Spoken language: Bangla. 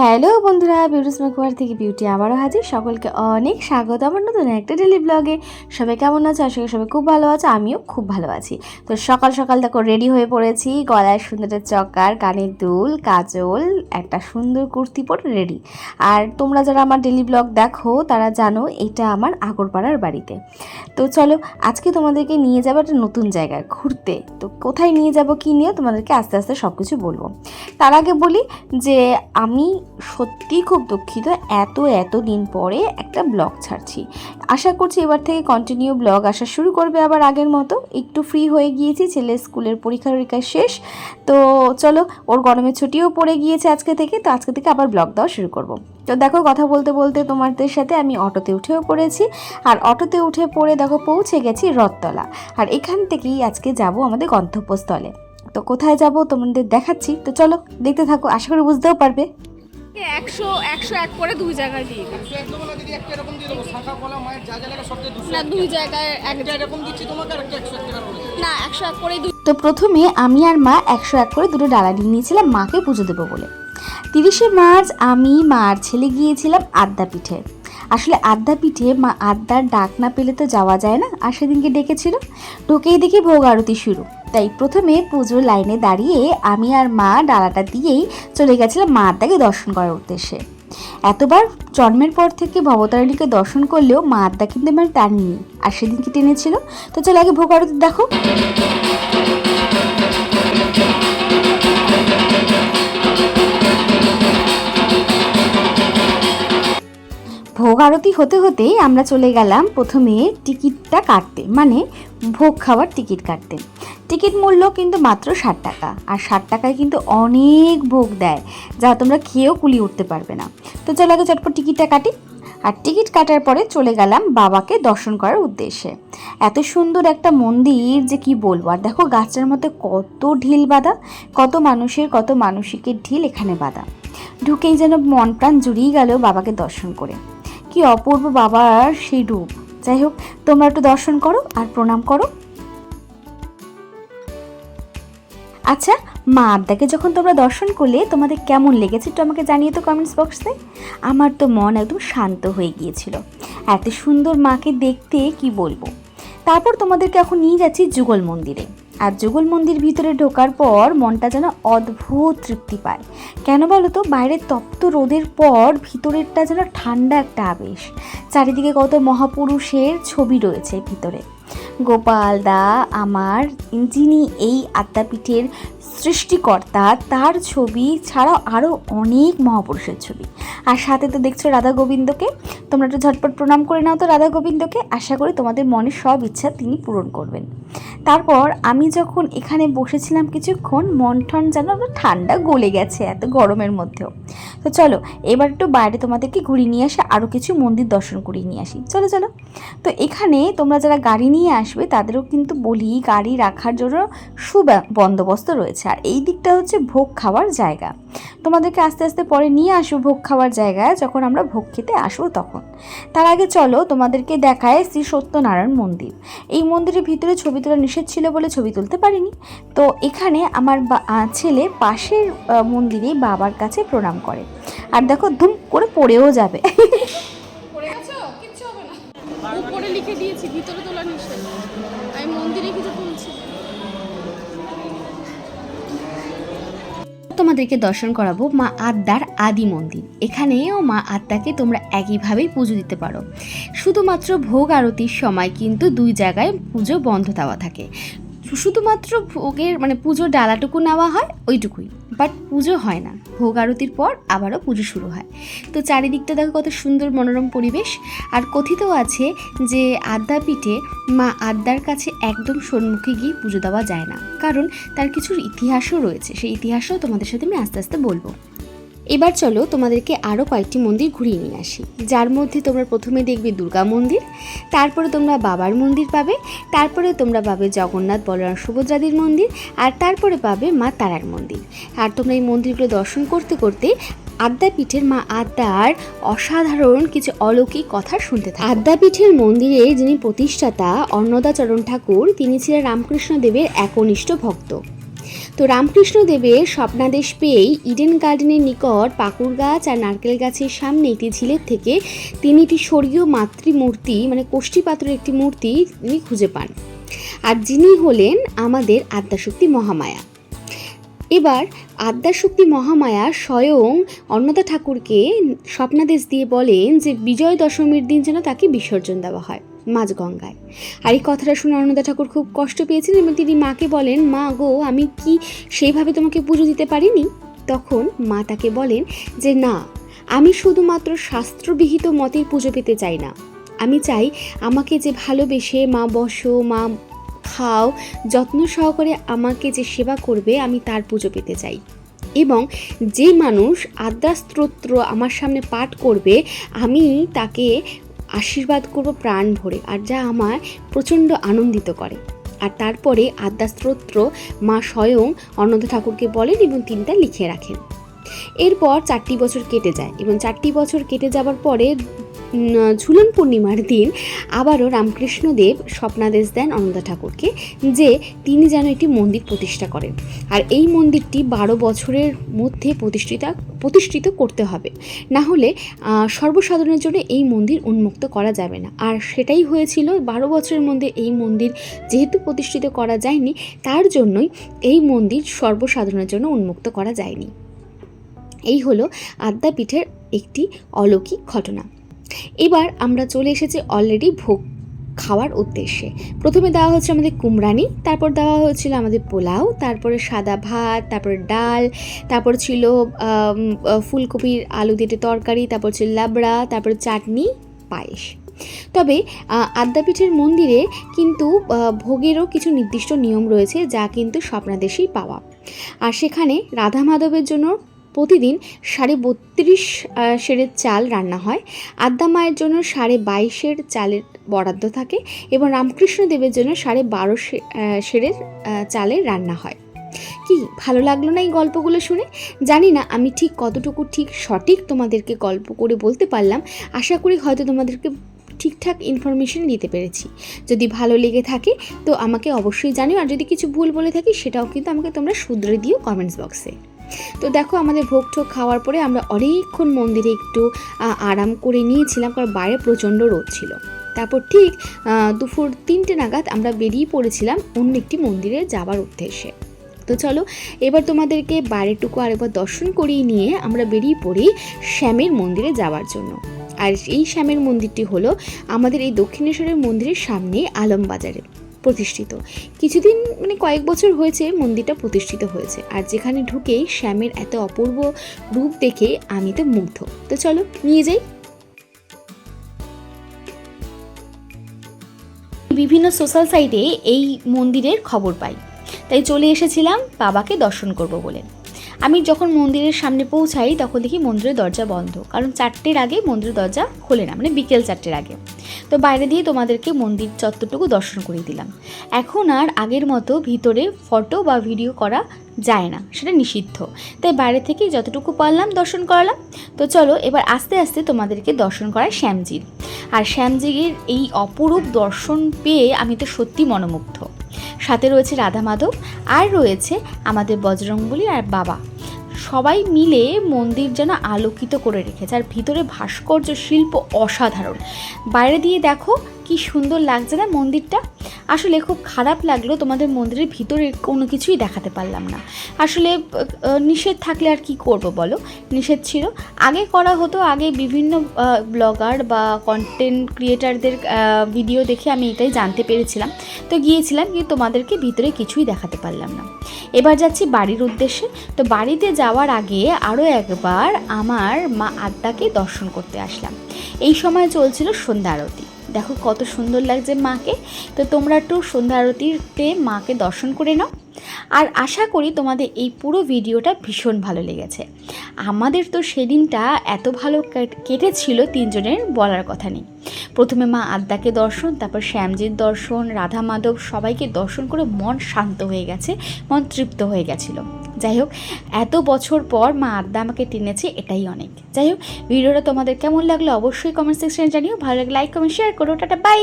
হ্যালো বন্ধুরা বিউটিস মেকওয়ার থেকে বিউটি আবারও হাজির। সকলকে অনেক স্বাগত। আমার নতুন একটা ডেলি ব্লগে সবাই কেমন আছে? আশা করি সবাই খুব ভালো আছে, আমিও খুব ভালো আছি। তো সকাল সকাল দেখো রেডি হয়ে পড়েছি। গলায় সুন্দর চকার, কানের দুল, কাজল, একটা সুন্দর কুর্তি পরে রেডি আর তোমরা যারা আমার ডেলি ব্লগ দেখো, তারা জানো এটা আমার আগরপাড়ার বাড়িতে। তো চলো, আজকে তোমাদেরকে নিয়ে যাব একটা নতুন জায়গায় ঘুরতে। তো কোথায় নিয়ে যাব, কি নিয়ে, তোমাদেরকে আস্তে আস্তে সব কিছু বলব। তার আগে বলি যে আমি সত্যিই খুব দুঃখিত, এত এত দিন পরে একটা ব্লগ ছাড়ছি। আশা করছি এবার থেকে কন্টিনিউ ব্লগ আসা শুরু করবে আবার আগের মতো। একটু ফ্রি হয়ে গিয়েছি ছেলের স্কুলের পরীক্ষা টরীক্ষা শেষ। তো চলো, ওর গরমের ছুটিও পড়ে গিয়েছে আজকে থেকে, তো আজকে থেকে আবার ব্লগ দেওয়া শুরু করব। তো দেখো, কথা বলতে বলতে তোমাদের সাথে আমি অটোতে উঠেও পড়েছি। আর অটোতে উঠে পড়ে দেখো, পৌঁছে গেছি রথতলা। আর এখান থেকেই আজকে যাব আমাদের গন্তব্যস্থলে। তো কোথায় যাব তোমাদের দেখাচ্ছি। তো চলো, দেখতে থাকো, আশা করি বুঝতেও পারবে। একশো একশো এক করে দুই জায়গায় দিয়ে না দুই জায়গায় এরকম দিচ্ছি তোমাকে আর একশো এক করে। না একশো এক করে দুই তো প্রথমে আমি আর মা একশো এক করে দুটো ডালা নিয়ে নিয়েছিলাম মাকে পুজো দেবো বলে। তিরিশে মার্চ আমি মা আর ছেলে গিয়েছিলাম আদ্যা পিঠে। আসলে আদ্যা পিঠে মা আদ্যার ডাক না পেলে তো যাওয়া যায় না আর সেদিনকে ডেকেছিল। ঢোকেই দেখি ভোগ আরতি শুরু। তাই প্রথমে পুজোর লাইনে দাঁড়িয়ে আমি আর মা ডালাটা দিয়েই চলে গেছিলাম মা তাকে দর্শন করার উদ্দেশ্যে। এতবার জন্মের পর থেকে ভবতারিণীকে দর্শন করলেও মা আদ্যা কিন্তু আমার টানিনি আর সেদিন কি টেনেছিল? তো চলে আগে ভোগ আরতি দেখো। ভোগ আরতি হতে হতেই আমরা চলে গেলাম প্রথমে টিকিটটা কাটতে মানে ভোগ খাওয়ার টিকিট কাটতে। টিকিট মূল্য কিন্তু মাত্র ষাট টাকা, আর ষাট টাকায় কিন্তু অনেক ভোগ দেয়, যা তোমরা খেয়েও কুলি উঠতে পারবে না। তো চলো আগে চটপট টিকিটটা কাটি, আর টিকিট কাটার পরে চলে গেলাম বাবাকে দর্শন করার উদ্দেশ্যে। এত সুন্দর একটা মন্দির যে কি বলব, আর দেখো গাছটার মধ্যে কত ঢিল বাঁধা, কত মানুষের, কত মানসিকের ঢিল এখানে বাঁধা। ঢুকেই যেন মন প্রাণ জুড়িয়ে গেল বাবাকে দর্শন করে। কি অপূর্ব বাবার সেই রূপ। যাই হোক, তোমরা একটু দর্শন করো আর প্রণাম করো। আচ্ছা মা আদ্যাকে যখন তোমরা দর্শন করলে তোমাদের কেমন লেগেছে একটু আমাকে জানিয়ে তো কমেন্টস বক্সে আমার তো মন একদম শান্ত হয়ে গিয়েছিল। এত সুন্দর মাকে দেখতে কি বলব? তারপর তোমাদেরকে এখন নিয়ে যাচ্ছি যুগল মন্দিরে। আর যুগল মন্দির ভিতরে ঢোকার পর মনটা যেন অদ্ভুত তৃপ্তি পায়। কেন বলো তো? বাইরের তপ্ত রোদের পর ভিতরেরটা যেন ঠান্ডা একটা আবেশ। চারিদিকে কত মহাপুরুষের ছবি রয়েছে ভিতরে। গোপাল দা, আমার, যিনি এই আদ্যাপীঠের সৃষ্টিকর্তা তার ছবি ছাড়াও আরও অনেক মহাপুরুষের ছবি। আর সাথে তো দেখছ রাধা গোবিন্দকে। তোমরা একটু ঝটপট প্রণাম করে নাও তো রাধা গোবিন্দকে। আশা করি তোমাদের মনের সব ইচ্ছা তিনি পূরণ করবেন। তারপর আমি যখন এখানে বসেছিলাম কিছুক্ষণ, মন টন যেন ঠান্ডা গলে গেছে এত গরমের মধ্যেও। তো চলো, এবার একটু বাইরে তোমাদেরকে ঘুরিয়ে নিয়ে আসে আরও কিছু মন্দির দর্শন করিয়ে নিয়ে আসি। চলো চলো। তো এখানে তোমরা যারা গাড়ি নিয়ে আসবে, তাদেরও কিন্তু বলি গাড়ি রাখার জন্য সুবন্দোবস্ত রয়েছে। আর এই দিকটা হচ্ছে ভোগ খাওয়ার জায়গা। তোমাদেরকে আস্তে আস্তে পরে নিয়ে আসব ভোগ খাওয়ার জায়গায়, যখন আমরা ভোগ খেতে আসব তখন। তার আগে চলো তোমাদেরকে দেখায় শ্রী সত্যনারায়ণ মন্দির। এই মন্দিরের ভিতরে ছবি তোলা নিষেধ ছিল বলে ছবি তুলতে পারিনি। তো এখানে আমার ছেলে পাশের মন্দিরে বাবার কাছে প্রণাম করে। আর দেখো ধুম করে পড়েও যাবে। লিখে দিয়েছি, ভিতরে তোলা নিষেধ আমি মন্দিরে কিছু তুলছি তোমাদেরকে দর্শন করাবো মা আদ্যার আদি মন্দির। এখানেও মা আদ্যাকে তোমরা একইভাবেই পুজো দিতে পারো। শুধুমাত্র ভোগ আরতির সময় কিন্তু দুই জায়গায় পুজো বন্ধ দেওয়া থাকে। শুধুমাত্র ভোগের মানে পুজোর ডালাটুকু নেওয়া হয়, ওইটুকুই। বাট পুজো হয় না। ভোগ আরতির পর আবারও পুজো শুরু হয়। তো চারিদিকটা দেখো কত সুন্দর মনোরম পরিবেশ। আর কথিত আছে যে আদ্যাপীঠে মা আদ্যার কাছে একদম সন্মুখে গিয়ে পুজো দেওয়া যায় না। কারণ তার কিছু ইতিহাসও রয়েছে। সেই ইতিহাসও তোমাদের সাথে আমি আস্তে আস্তে বলব। এবার চলো তোমাদেরকে আরও কয়েকটি মন্দির ঘুরিয়ে নিয়ে আসি। যার মধ্যে তোমরা প্রথমে দেখবে দুর্গা মন্দির, তারপরে তোমরা বাবার মন্দির পাবে, তারপরে তোমরা পাবে জগন্নাথ, বলরাম, সুভদ্রাদির মন্দির, আর তারপরে পাবে মা তারার মন্দির। আর তোমরা এই মন্দিরগুলো দর্শন করতে করতে আদ্যাপীঠের মা আদ্যার অসাধারণ কিছু অলৌকিক কথা শুনতে থাকে। আদ্যাপীঠের মন্দিরে যিনি প্রতিষ্ঠাতা অন্নদাচরণ ঠাকুর, তিনি ছিলেন রামকৃষ্ণ দেবের একনিষ্ঠ ভক্ত। তো রামকৃষ্ণ দেবের স্বপ্নাদেশ পেয়েই ইডেন গার্ডেনের নিকট পাকুড় গাছ আর নারকেল গাছের সামনে একটি ঝিলের থেকে তিনি একটি স্বর্গীয় মাতৃমূর্তি মানে কোষ্ঠীপাত্রের একটি মূর্তি তিনি খুঁজে পান। আর যিনি হলেন আমাদের আদ্যাশক্তি মহামায়া। এবার আদ্যাশক্তি মহামায়া স্বয়ং অন্নদা ঠাকুরকে স্বপ্নাদেশ দিয়ে বলেন যে বিজয় দশমীর দিন যেন তাকে বিসর্জন দেওয়া হয়। মাঝগঙ্গায়। আর এই কথাটা শুনে অন্নদা ঠাকুর খুব কষ্ট পেয়েছেন এবং তিনি মাকে বলেন, মা গো, আমি কি সেইভাবে তোমাকে পুজো দিতে পারিনি? তখন মা তাকে বলেন যে, না, আমি শুধুমাত্র শাস্ত্রবিহিত মতেই পুজো পেতে চাই না। আমি চাই আমাকে যে ভালোবেসে মা বসো, মা খাও, যত্ন সহকারে আমাকে যে সেবা করবে, আমি তার পুজো পেতে চাই। এবং যে মানুষ আদ্যা স্তোত্র আমার সামনে পাঠ করবে, আমি তাকে আশীর্বাদ করব, প্রাণ ভরে, আর যা আমার প্রচণ্ড আনন্দিত করে। আর তারপরে আদ্যা স্তোত্র মা স্বয়ং অনন্ত ঠাকুরকে বলেন এবং তিনি তা লিখে রাখেন। এরপর চারটি বছর কেটে যায় এবং চারটি বছর কেটে যাওয়ার পরে ঝুলন পূর্ণিমার দিন আবারও রামকৃষ্ণদেব স্বপ্নাদেশ দেন অন্নদা ঠাকুরকে, যে তিনি যেন একটি মন্দির প্রতিষ্ঠা করেন। আর এই মন্দিরটি বারো বছরের মধ্যে প্রতিষ্ঠিতা, প্রতিষ্ঠিত করতে হবে। না হলে সর্বসাধারণের জন্য এই মন্দির উন্মুক্ত করা যাবে না। আর সেটাই হয়েছিল বারো বছরের মধ্যে এই মন্দির যেহেতু প্রতিষ্ঠিত করা যায়নি, তার জন্যই এই মন্দির সর্বসাধারণের জন্য উন্মুক্ত করা যায়নি। এই হলো আদ্যাপীঠের একটি অলৌকিক ঘটনা। এবার আমরা চলে এসেছি অলরেডি ভোগ খাওয়ার উদ্দেশ্যে। প্রথমে দেওয়া হচ্ছে আমাদের কুমড়ানি, তারপর দেওয়া হয়েছিল আমাদের পোলাও, তারপরে সাদা ভাত, তারপর ডাল, তারপর ছিল ফুলকপির আলু দিয়ে তরকারি, তারপর ছিল লাবড়া, তারপর চাটনি, পায়েস। তবে আদ্যাপীঠের মন্দিরে কিন্তু ভোগেরও কিছু নির্দিষ্ট নিয়ম রয়েছে, যা কিন্তু স্বপ্নাদেশেই পাওয়া। আর সেখানে রাধা মাধবের জন্য প্রতিদিন সাড়ে বত্রিশ সেরের চাল রান্না হয়। আদ্যা মায়ের জন্য সাড়ে বাইশের চালের বরাদ্দ থাকে এবং রামকৃষ্ণ দেবের জন্য সাড়ে বারো সেরের চালের রান্না হয়। কি ভালো লাগল না এই গল্পগুলো শুনে? জানি না আমি ঠিক কতটুকু ঠিক সঠিক তোমাদেরকে গল্প করে বলতে পারলাম। আশা করি হয়তো তোমাদেরকে ঠিকঠাক ইনফরমেশন দিতে পেরেছি। যদি ভালো লেগে থাকে তো আমাকে অবশ্যই জানিও। আর যদি কিছু ভুল বলে থাকি সেটাও কিন্তু আমাকে তোমরা শুধরে দিও কমেন্টস বক্সে। তো দেখো আমাদের ভোগ ঠোক খাওয়ার পরে আমরা অনেকক্ষণ মন্দিরে একটু আরাম করে নিয়েছিলাম কারণ বাইরে প্রচণ্ড রোদ ছিল। তারপর ঠিক দুপুর তিনটে নাগাদ আমরা বেরিয়ে পড়েছিলাম অন্য একটি মন্দিরে যাওয়ার উদ্দেশ্যে। তো চলো, এবার তোমাদেরকে বাইরেটুকু আরেকবার দর্শন করিয়ে নিয়ে আমরা বেরিয়ে পড়ি শ্যামের মন্দিরে যাওয়ার জন্য। আর এই শ্যামের মন্দিরটি হলো আমাদের এই দক্ষিণেশ্বরের মন্দিরের সামনে আলমবাজারে। প্রতিষ্ঠিত। কিছুদিন মানে কয়েক বছর হয়েছে মন্দিরটা প্রতিষ্ঠিত হয়েছে। আর যেখানে ঢুকে শ্যামের এত অপূর্ব রূপ দেখে আমি তো মুগ্ধ। তো চলো, নিয়ে যাই। বিভিন্ন সোশ্যাল সাইটে এই মন্দিরের খবর পাই। তাই চলে এসেছিলাম বাবাকে দর্শন করব বলে। আমি যখন মন্দিরের সামনে পৌঁছাই, তখন দেখি মন্দিরের দরজা বন্ধ। কারণ চারটের আগে মন্দিরের দরজা খোলে না মানে বিকেল চারটের আগে। তো বাইরে দিয়ে তোমাদেরকে মন্দির চত্বরটুকু দর্শন করিয়ে দিলাম। এখন আর আগের মতো ভিতরে ফটো বা ভিডিও করা যায় না, সেটা নিষিদ্ধ। তাই বাইরে থেকে যতটুকু পারলাম দর্শন করালাম। তো চলো, এবার আস্তে আস্তে তোমাদেরকে দর্শন করায় শ্যামজির। আর শ্যামজির এই অপরূপ দর্শন পেয়ে আমি তো সত্যি মনোমুগ্ধ। সাথে রয়েছে রাধা মাধব, আর রয়েছে আমাদের বজরংবলী আর বাবা। সবাই মিলে মন্দির যেন আলোকিত করে রেখেছে। আর ভিতরে ভাস্কর্য শিল্প অসাধারণ। বাইরে দিয়ে দেখো কি সুন্দর লাগছে না মন্দিরটা? আসলে খুব খারাপ লাগল তোমাদের মন্দিরের ভিতরে কোনো কিছুই দেখাতে পারলাম না। আসলে নিষেধ থাকলে আর কি করব বলো? নিষেধ ছিল। আগে করা হতো, আগে বিভিন্ন ব্লগার বা কন্টেন্ট ক্রিয়েটারদের ভিডিও দেখে আমি এটাই জানতে পেরেছিলাম। তো গিয়েছিলাম কিন্তু তোমাদেরকে ভিতরে কিছুই দেখাতে পারলাম না। এবার যাচ্ছি বাড়ির উদ্দেশ্যে। তো বাড়িতে যাওয়ার আগে আরও একবার আমার মা আদ্যাকে দর্শন করতে আসলাম। এই সময় চলছিল সন্ধ্যা আরতি। দেখো কত সুন্দর লাগছে মাকে। তো তোমরা একটু সন্ধ্যা আরতিতে মাকে দর্শন করে নাও। আর আশা করি তোমাদের এই পুরো ভিডিওটা ভীষণ ভালো লেগেছে। আমাদের তো সেদিনটা এত ভালো কেটেছিল তিনজনের বলার কথা নেই। প্রথমে মা আদ্যাকে দর্শন, তারপর শ্যামজির দর্শন, রাধা মাধব সবাইকে দর্শন করে মন শান্ত হয়ে গেছে, মন তৃপ্ত হয়ে গেছিল। যাই হোক, এত বছর পর মা আদ্যা আমাকে টেনেছে এটাই অনেক। যাই হোক, ভিডিওটা তোমাদের কেমন লাগল অবশ্যই কমেন্ট সেকশনে জানিও। ভালো লাগলে লাইক কমেন্ট শেয়ার করো। Tata bye